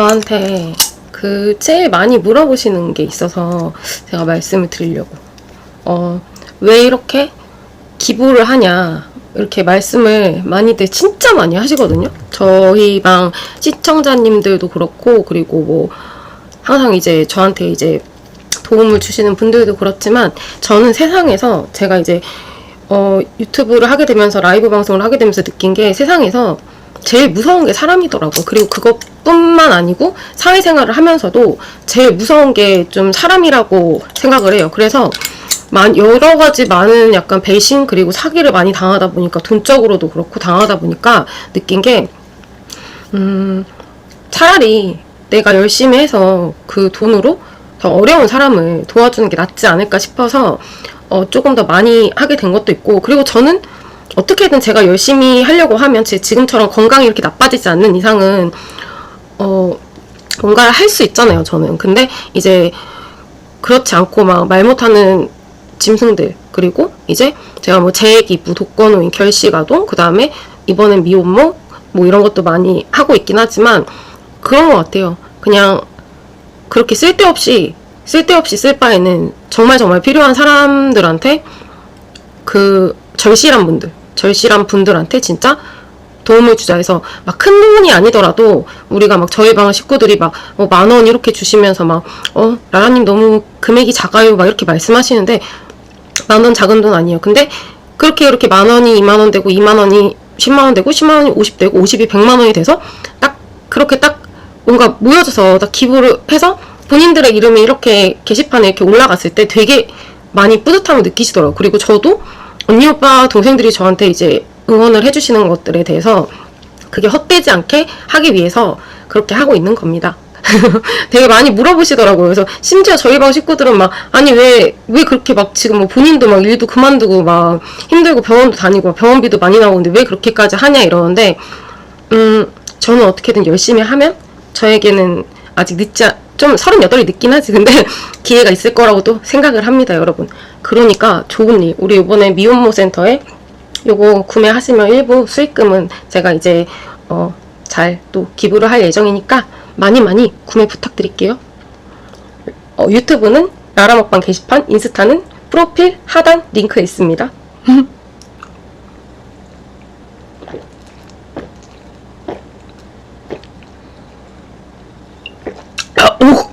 저한테 그 제일 많이 물어보시는 게 있어서 제가 말씀을 드리려고. 어, 왜 이렇게 기부를 하냐. 이렇게 말씀을 많이들 진짜 많이 하시거든요. 저희 방 시청자님들도 그렇고, 그리고 뭐, 항상 이제 저한테 이제 도움을 주시는 분들도 그렇지만, 저는 세상에서 제가 이제, 어, 유튜브를 하게 되면서 라이브 방송을 하게 되면서 느낀 게 세상에서 제일 무서운 게 사람이더라고. 그리고 그것뿐만 아니고 사회생활을 하면서도 제일 무서운 게 좀 사람이라고 생각을 해요. 그래서 많- 여러 가지 많은 약간 배신 그리고 사기를 많이 당하다 보니까 돈적으로도 그렇고 당하다 보니까 느낀 게 음, 차라리 내가 열심히 해서 그 돈으로 더 어려운 사람을 도와주는 게 낫지 않을까 싶어서 어, 조금 더 많이 하게 된 것도 있고 그리고 저는 어떻게든 제가 열심히 하려고 하면 제 지금처럼 건강이 이렇게 나빠지지 않는 이상은 어 뭔가를 할 수 있잖아요 저는. 근데 이제 그렇지 않고 막 말 못하는 짐승들 그리고 이제 제가 뭐 재기부 독거노인 결식아동 그 다음에 이번엔 미혼모 뭐 이런 것도 많이 하고 있긴 하지만 그런 것 같아요. 그냥 그렇게 쓸데없이 쓸데없이 쓸 바에는 정말 정말 필요한 사람들한테 그 절실한 분들, 절실한 분들한테 진짜 도움을 주자 해서 막 큰 돈이 아니더라도 우리가 막 저희 방 식구들이 막 어, 만원 이렇게 주시면서 막 어, 라라님 너무 금액이 작아요 막 이렇게 말씀하시는데 만 원 작은 돈 아니에요. 근데 그렇게 이렇게 만 원이 2만 원 되고 2만 원이 10만 원 되고 10만 원이 50 되고 50이 100만 원이 돼서 딱 그렇게 딱 뭔가 모여져서 딱 기부를 해서 본인들의 이름이 이렇게 게시판에 이렇게 올라갔을 때 되게 많이 뿌듯함을 느끼시더라고요. 그리고 저도 언니 오빠 동생들이 저한테 이제 응원을 해주시는 것들에 대해서 그게 헛되지 않게 하기 위해서 그렇게 하고 있는 겁니다. 되게 많이 물어보시더라고요. 그래서 심지어 저희 방 식구들은 막 아니 왜 왜 그렇게 막 지금 뭐 본인도 막 일도 그만두고 막 힘들고 병원도 다니고 병원비도 많이 나오는데 왜 그렇게까지 하냐 이러는데 음 저는 어떻게든 열심히 하면 저에게는 아직 늦지 않, 좀 38이 늦긴 하지 근데 기회가 있을 거라고 또 생각을 합니다 여러분 그러니까 좋은 일 우리 이번에 미혼모 센터에 요거 구매하시면 일부 수익금은 제가 이제 어, 잘 또 기부를 할 예정이니까 많이 많이 구매 부탁드릴게요. 어, 유튜브는 나라먹방 게시판, 인스타는 프로필 하단 링크에 있습니다. 아, 오!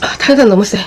아, 탄산 너무 세.